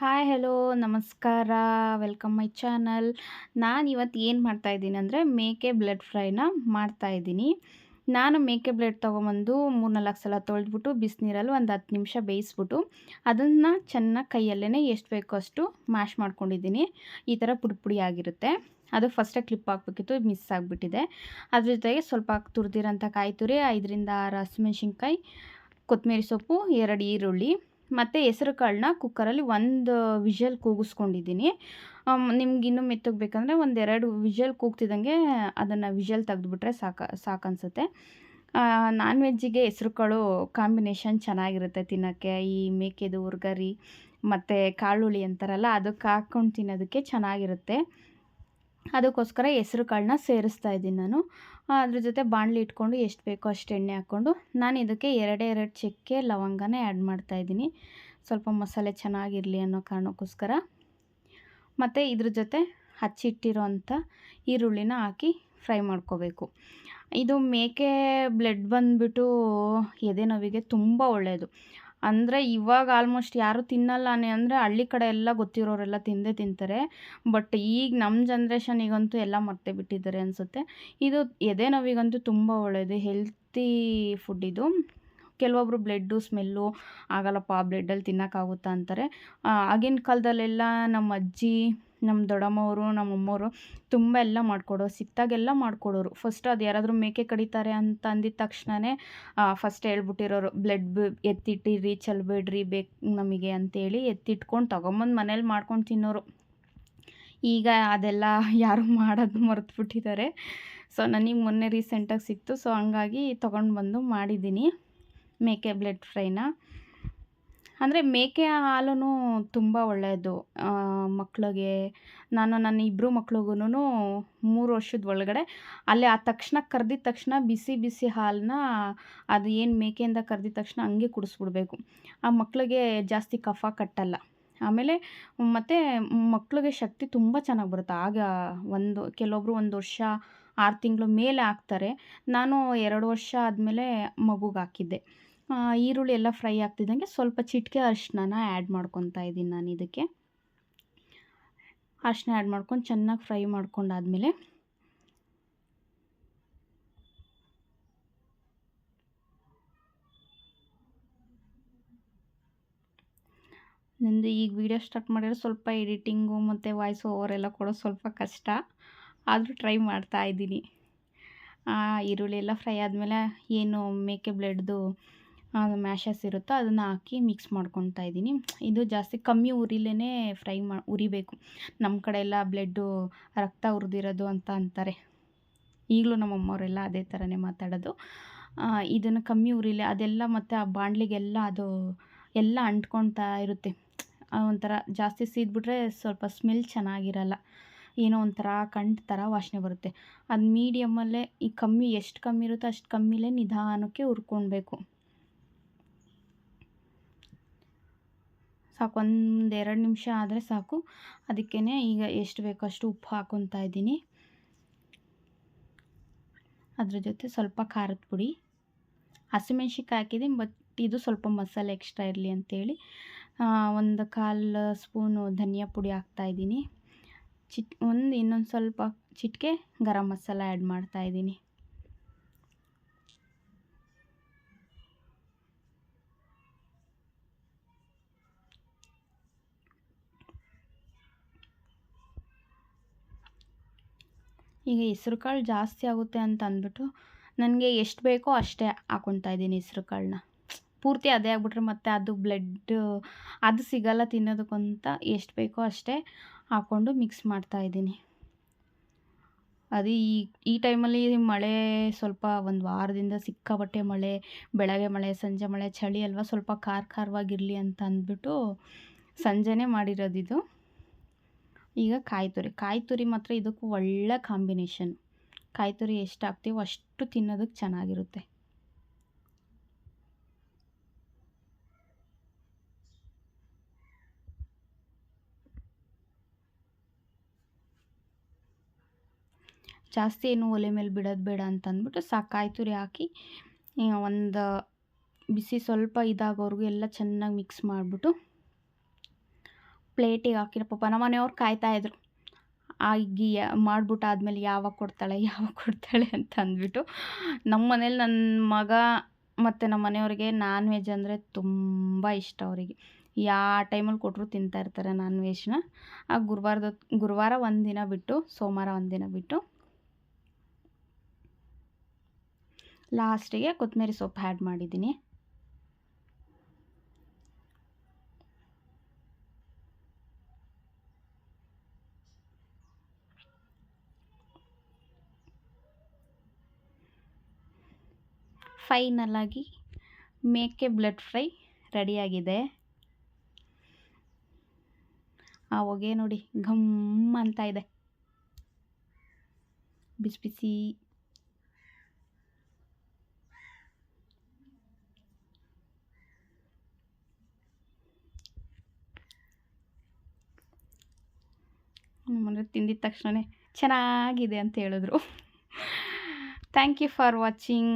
Hi hello ನಮಸ್ಕಾರ. Welcome my channel ನಾನು ಇವತ್ತು ಏನು ಮಾಡ್ತಾಯಿದ್ದೀನಿ ಅಂದರೆ ಮೇಕೆ ಬ್ಲಡ್ ಫ್ರೈನ ಮಾಡ್ತಾಯಿದ್ದೀನಿ ನಾನು ಮೇಕೆ ಬ್ಲಡ್ ತೊಗೊಂಬಂದು ಮೂರು ನಾಲ್ಕು ಸಲ ತೊಳೆದ್ಬಿಟ್ಟು ಬಿಸಿನೀರಲ್ಲಿ ಒಂದು ಹತ್ತು ನಿಮಿಷ ಬೇಯಿಸ್ಬಿಟ್ಟು ಅದನ್ನು ಚೆನ್ನಾಗಿ ಕೈಯಲ್ಲೇ ಎಷ್ಟು ಬೇಕೋ ಅಷ್ಟು ಮ್ಯಾಶ್ ಮಾಡ್ಕೊಂಡಿದ್ದೀನಿ. ಈ ಥರ ಪುಡಿ ಪುಡಿ ಆಗಿರುತ್ತೆ. ಅದು ಫಸ್ಟೇ ಕ್ಲಿಪ್ ಹಾಕ್ಬೇಕಿತ್ತು ಮಿಸ್ ಆಗಿಬಿಟ್ಟಿದೆ. ಅದ್ರ ಜೊತೆಗೆ ಸ್ವಲ್ಪ ತುರಿದಿರೋಂಥ ಕಾಯಿ ತುರಿ, ಐದರಿಂದ ಆರು ಹಸಿಮೆಣ್ಸಿನ್ಕಾಯಿ ಕೊತ್ತಂಬರಿ ಸೊಪ್ಪು, ಎರಡು ಈರುಳ್ಳಿ ಮತ್ತು ಹೆಸರು ಕಾಳನ್ನ ಕುಕ್ಕರಲ್ಲಿ ಒಂದು ವಿಷಲ್ ಕೂಗಿಸ್ಕೊಂಡಿದ್ದೀನಿ. ನಿಮ್ಗೆ ಇನ್ನೂ ಮೆತ್ತಗೆ ಬೇಕಂದರೆ ಒಂದೆರಡು ವಿಷಲ್ ಕೂಗ್ತಿದ್ದಂಗೆ ಅದನ್ನು ವಿಷಲ್ ತೆಗೆದುಬಿಟ್ರೆ ಸಾಕು ಸಾಕು ಅನಿಸುತ್ತೆ ನಾನ್ ವೆಜ್ಜಿಗೆ ಹೆಸರು ಕಾಳು ಕಾಂಬಿನೇಷನ್ ಚೆನ್ನಾಗಿರುತ್ತೆ ತಿನ್ನೋಕ್ಕೆ. ಈ ಮೇಕೆದು, ಉರ್ಗರಿ, ಮತ್ತು ಕಾಳುಳಿ ಅಂತಾರಲ್ಲ, ಅದಕ್ಕೆ ಹಾಕ್ಕೊಂಡು ತಿನ್ನೋದಕ್ಕೆ ಚೆನ್ನಾಗಿರುತ್ತೆ. ಅದಕ್ಕೋಸ್ಕರ ಹೆಸ್ರು ಕಾಳನ್ನ ಸೇರಿಸ್ತಾ ಇದ್ದೀನಿ ನಾನು. ಅದ್ರ ಜೊತೆ ಬಾಣಲಿ ಇಟ್ಕೊಂಡು ಎಷ್ಟು ಬೇಕೋ ಅಷ್ಟು ಎಣ್ಣೆ ಹಾಕ್ಕೊಂಡು ನಾನು ಇದಕ್ಕೆ ಎರಡೇ ಎರಡು ಚಕ್ಕೆ ಲವಂಗನೇ ಆ್ಯಡ್ ಮಾಡ್ತಾಯಿದ್ದೀನಿ ಸ್ವಲ್ಪ ಮಸಾಲೆ ಚೆನ್ನಾಗಿರಲಿ ಅನ್ನೋ ಕಾರಣಕ್ಕೋಸ್ಕರ. ಮತ್ತು ಇದ್ರ ಜೊತೆ ಹಚ್ಚಿಟ್ಟಿರೋ ಅಂಥ ಈರುಳ್ಳಿನ ಹಾಕಿ ಫ್ರೈ ಮಾಡ್ಕೋಬೇಕು. ಇದು ಮೇಕೆ ಬ್ಲಡ್ ಬಂದುಬಿಟ್ಟು ಎದೆ ನೋವಿಗೆ ತುಂಬ ಒಳ್ಳೆಯದು ಅಂದರೆ ಇವಾಗ ಆಲ್ಮೋಸ್ಟ್ ಯಾರೂ ತಿನ್ನಲ್ಲ ಅಂದರೆ ಹಳ್ಳಿ ಕಡೆ ಎಲ್ಲ ಗೊತ್ತಿರೋರೆಲ್ಲ ತಿಂದೇ ತಿಂತಾರೆ. ಬಟ್ ಈಗ ನಮ್ಮ ಜನ್ರೇಷನಿಗಂತೂ ಎಲ್ಲ ಮರ್ತೇ ಬಿಟ್ಟಿದ್ದಾರೆ ಅನಿಸುತ್ತೆ. ಇದು ಎದೆ ನೋವಿಗಂತೂ ತುಂಬ ಒಳ್ಳೆಯದು ಹೆಲ್ತಿ ಫುಡ್ ಇದು. ಕೆಲವೊಬ್ರು ಬ್ಲೆಡ್ಡು ಸ್ಮೆಲ್ಲು ಆಗಲ್ಲಪ್ಪ ಬ್ಲೆಡ್ಡಲ್ಲಿ ತಿನ್ನೋಕ್ಕಾಗುತ್ತಾ ಅಂತಾರೆ. ಆಗಿನ ಕಾಲದಲ್ಲೆಲ್ಲ ನಮ್ಮ ಅಜ್ಜಿ ನಮ್ಮ ದೊಡ್ಡಮ್ಮವರು, ನಮ್ಮ ಅಮ್ಮವರು ತುಂಬ ಎಲ್ಲ ಮಾಡಿಕೊಡೋರು ಸಿಕ್ತಾಗೆಲ್ಲ ಮಾಡಿಕೊಡೋರು. ಫಸ್ಟ್ ಅದು ಯಾರಾದರೂ ಮೇಕೆ ಕಡಿತಾರೆ ಅಂತ ಅಂದಿದ ತಕ್ಷಣವೇ ಫಸ್ಟ್ ಹೇಳ್ಬಿಟ್ಟಿರೋರು ಬ್ಲಡ್ ಎತ್ತಿಟ್ಟಿರಿ ಚಲ್ಬೇಡ್ರಿ ಬೇಕು ನಮಗೆ ಅಂತೇಳಿ ಎತ್ತಿಟ್ಕೊಂಡು ತೊಗೊಂಬಂದು ಮನೇಲಿ ಮಾಡ್ಕೊಂಡು ತಿನ್ನೋರು. ಈಗ ಅದೆಲ್ಲ ಯಾರು ಮಾಡೋದು ಮರೆತುಬಿಟ್ಟಿದ್ದಾರೆ. ಸೊ ನನಗೆ ಮೊನ್ನೆ ರೀಸೆಂಟಾಗಿ ಸಿಕ್ತು. ಸೊ ಹಂಗಾಗಿ ತೊಗೊಂಡು ಬಂದು ಮಾಡಿದ್ದೀನಿ ಮೇಕೆ ಬ್ಲಡ್ ಫ್ರೈನ ಅಂದರೆ ಮೇಕೆಯ ಹಾಲು ತುಂಬ ಒಳ್ಳೆಯದು ಮಕ್ಕಳಿಗೆ ನಾನು ನನ್ನ ಇಬ್ಬರು ಮಕ್ಳಿಗೂ ಮೂರು ವರ್ಷದ ಒಳಗಡೆ ಅಲ್ಲಿ ಆ ತಕ್ಷಣ ಕರ್ದಿದ ತಕ್ಷಣ ಬಿಸಿ ಬಿಸಿ ಹಾಲನ್ನ ಅದು ಏನು ಮೇಕೆಯಿಂದ ಕರ್ದಿದ ತಕ್ಷಣ ಹಂಗೆ ಕುಡಿಸ್ಬಿಡ್ಬೇಕು. ಆ ಮಕ್ಕಳಿಗೆ ಜಾಸ್ತಿ ಕಫ ಕಟ್ಟಲ್ಲ. ಆಮೇಲೆ ಮತ್ತು ಮಕ್ಕಳಿಗೆ ಶಕ್ತಿ ತುಂಬ ಚೆನ್ನಾಗಿ ಬರುತ್ತೆ. ಆಗ ಒಂದು ಕೆಲವೊಬ್ಬರು ಒಂದು ವರ್ಷ, ಆರು ತಿಂಗಳು ಮೇಲೆ ಹಾಕ್ತಾರೆ ನಾನು ಎರಡು ವರ್ಷ ಆದಮೇಲೆ ಮಗುಗೆ ಹಾಕಿದ್ದೆ. ಈರುಳ್ಳಿ ಎಲ್ಲ ಫ್ರೈ ಆಗ್ತಿದ್ದಂಗೆ ಸ್ವಲ್ಪ ಚಿಟಿಕೆ ಅರಿಶಿನ ಆ್ಯಡ್ ಮಾಡ್ಕೊತಾ ಇದ್ದೀನಿ ನಾನು ಇದಕ್ಕೆ. ಅರಿಶಿನ ಆ್ಯಡ್ ಮಾಡ್ಕೊಂಡು ಚೆನ್ನಾಗಿ ಫ್ರೈ ಮಾಡ್ಕೊಂಡಾದ್ಮೇಲೆ ನಂದು ಈಗ ವೀಡಿಯೋ ಸ್ಟಾರ್ಟ್ ಮಾಡಿದ್ರೆ ಸ್ವಲ್ಪ ಎಡಿಟಿಂಗು ಮತ್ತು ವಾಯ್ಸ್ ಓವರ್ ಎಲ್ಲ ಕೊಡೋದು ಸ್ವಲ್ಪ ಕಷ್ಟ. ಆದರೂ ಟ್ರೈ ಮಾಡ್ತಾ ಇದ್ದೀನಿ. ಈರುಳ್ಳಿ ಎಲ್ಲ ಫ್ರೈ ಆದಮೇಲೆ ಏನು ಮೇಕೆ ಬ್ಲೆಡ್ದು ಮ್ಯಾಶಸ್ ಇರುತ್ತೋ ಅದನ್ನು ಹಾಕಿ ಮಿಕ್ಸ್ ಮಾಡ್ಕೊತಾ ಇದ್ದೀನಿ. ಇದು ಜಾಸ್ತಿ ಕಮ್ಮಿ ಉರಿಲೇ ಫ್ರೈ ಮಾ, ಉರಿಬೇಕು. ನಮ್ಮ ಕಡೆ ಎಲ್ಲ ಬ್ಲಡ್ಡು ರಕ್ತ ಉರಿದಿರೋದು ಅಂತ ಅಂತಾರೆ. ಈಗಲೂ ನಮ್ಮ ಅಮ್ಮವರೆಲ್ಲ ಅದೇ ಥರನೇ ಮಾತಾಡೋದು. ಇದನ್ನು ಕಮ್ಮಿ ಉರಿಲೆ, ಅದೆಲ್ಲ ಮತ್ತು ಆ ಬಾಣಲಿಗೆಲ್ಲ ಅದು ಎಲ್ಲ ಅಂಟ್ಕೊತಾ ಇರುತ್ತೆ. ಒಂಥರ ಜಾಸ್ತಿ ಸೀದ್ಬಿಟ್ರೆ ಸ್ವಲ್ಪ ಸ್ಮೆಲ್ ಚೆನ್ನಾಗಿರಲ್ಲ. ಏನೋ ಒಂಥರ ಕಂಡು ಥರ ವಾಸನೆ ಬರುತ್ತೆ. ಅದು ಮೀಡಿಯಮ್ಮಲ್ಲೇ ಈ ಕಮ್ಮಿ ಎಷ್ಟು ಕಮ್ಮಿ ಇರುತ್ತೋ ಅಷ್ಟು ಕಮ್ಮಿಲೇ ನಿಧಾನಕ್ಕೆ ಹುರ್ಕೊಳ್ಬೇಕು ಸಾಕು, ಒಂದು ಎರಡು ನಿಮಿಷ ಆದರೆ ಸಾಕು. ಅದಕ್ಕೇ ಈಗ ಎಷ್ಟು ಬೇಕೋ ಅಷ್ಟು ಉಪ್ಪು ಹಾಕೊತಾ ಇದ್ದೀನಿ. ಅದ್ರ ಜೊತೆ ಸ್ವಲ್ಪ ಖಾರದ ಪುಡಿ. ಹಸಿಮೆಣ್ಸಿಕಾಯಿ ಹಾಕಿದ್ದೀನಿ ಬಟ್ ಇದು ಸ್ವಲ್ಪ ಮಸಾಲೆ ಎಕ್ಸ್ಟ್ರಾ ಇರಲಿ ಅಂತೇಳಿ. ಒಂದು ಕಾಲು ಸ್ಪೂನು ಧನಿಯಾ ಪುಡಿ ಹಾಕ್ತಾಯಿದ್ದೀನಿ ಚಿಟ್, ಒಂದು ಇನ್ನೊಂದು ಸ್ವಲ್ಪ ಚಿಟಿಕೆ, ಗರಂ ಮಸಾಲ ಆ್ಯಡ್ ಮಾಡ್ತಾಯಿದ್ದೀನಿ ಈಗ ಹೆಸ್ರು ಕಾಳು ಜಾಸ್ತಿ ಆಗುತ್ತೆ ಅಂತ ಅಂದ್ಬಿಟ್ಟು ನನಗೆ ಎಷ್ಟು ಬೇಕೋ ಅಷ್ಟೇ ಹಾಕ್ಕೊತಾ ಇದ್ದೀನಿ ಹೆಸ್ರು ಕಾಳನ್ನ ಪೂರ್ತಿ ಅದೇ ಆಗಿಬಿಟ್ರೆ ಮತ್ತು ಅದು ಬ್ಲಡ್ ಅದು ಸಿಗಲ್ಲ ತಿನ್ನೋದಕ್ಕಂತ ಎಷ್ಟು ಬೇಕೋ ಅಷ್ಟೇ ಹಾಕ್ಕೊಂಡು ಮಿಕ್ಸ್ ಮಾಡ್ತಾ ಇದ್ದೀನಿ. ಅದು ಈ ಈ ಟೈಮಲ್ಲಿ ಮಳೆ ಸ್ವಲ್ಪ ಒಂದು ವಾರದಿಂದ ಸಿಕ್ಕಾಪಟ್ಟೆ ಮಳೆ, ಬೆಳಗ್ಗೆ ಮಳೆ, ಸಂಜೆ ಮಳೆ, ಚಳಿ ಅಲ್ವಾ ಸ್ವಲ್ಪ ಖಾರ ಖಾರವಾಗಿರಲಿ ಅಂತ ಅಂದ್ಬಿಟ್ಟು ಸಂಜೆನೇ ಮಾಡಿರೋದಿದು. ಈಗ ಕಾಯಿ ತುರಿ ಕಾಯಿ ತುರಿ ಮಾತ್ರ ಇದಕ್ಕೂ ಒಳ್ಳೆ ಕಾಂಬಿನೇಷನ್ ಕಾಯಿ ತುರಿ ಎಷ್ಟು ಹಾಕ್ತೀವೋ ಅಷ್ಟು ತಿನ್ನೋದಕ್ಕೆ ಚೆನ್ನಾಗಿರುತ್ತೆ. ಜಾಸ್ತಿ ಏನು ಒಲೆ ಮೇಲೆ ಬಿಡೋದು ಬೇಡ ಅಂತ ಅಂದ್ಬಿಟ್ಟು ಸಾಕು ಕಾಯಿ ತುರಿ ಹಾಕಿ ಒಂದು ಬಿಸಿ ಸ್ವಲ್ಪ ಇದಾಗೋವರೆಗೂ ಎಲ್ಲ ಚೆನ್ನಾಗಿ ಮಿಕ್ಸ್ ಮಾಡಿಬಿಟ್ಟು ಪ್ಲೇಟಿಗೆ ಹಾಕಿರೋ ಪಾಪ ನಮ್ಮ ಮನೆಯವ್ರು ಕಾಯ್ತಾಯಿದ್ರು ಆಗಿ ಮಾಡ್ಬಿಟ್ಟು ಆದಮೇಲೆ ಯಾವಾಗ ಕೊಡ್ತಾಳೆ ಯಾವಾಗ ಕೊಡ್ತಾಳೆ ಅಂತ ಅಂದ್ಬಿಟ್ಟು. ನಮ್ಮ ಮನೇಲಿ ನನ್ನ ಮಗ ಮತ್ತು ನಮ್ಮ ಮನೆಯವ್ರಿಗೆ ನಾನ್ ವೆಜ್ ಅಂದರೆ ತುಂಬ ಇಷ್ಟ ಅವರಿಗೆ. ಯಾವ ಟೈಮಲ್ಲಿ ಕೊಟ್ಟರು ತಿಂತಾ ಇರ್ತಾರೆ ನಾನ್ ವೆಜ್ನ ಆ ಗುರುವಾರದ, ಗುರುವಾರ ಒಂದಿನ ಬಿಟ್ಟು, ಸೋಮವಾರ ಒಂದಿನ ಬಿಟ್ಟು ಲಾಸ್ಟಿಗೆ ಕೊತ್ತಂಬರಿ ಸೊಪ್ಪು ಆ್ಯಡ್ ಮಾಡಿದ್ದೀನಿ. ಫೈನಲಾಗಿ ಮೇಕೆ ಬ್ಲಡ್ ಫ್ರೈ ರೆಡಿಯಾಗಿದೆ. ಆ ಹೊಗೆ ನೋಡಿ, ಘಮ್ ಅಂತ ಇದೆ. ಬಿಸಿ ಬಿಸಿ. ನಮ್ಮನೆ ತಿಂದಿದ ತಕ್ಷಣವೇ ಚೆನ್ನಾಗಿದೆ ಅಂತ ಹೇಳಿದ್ರು. Thank you for watching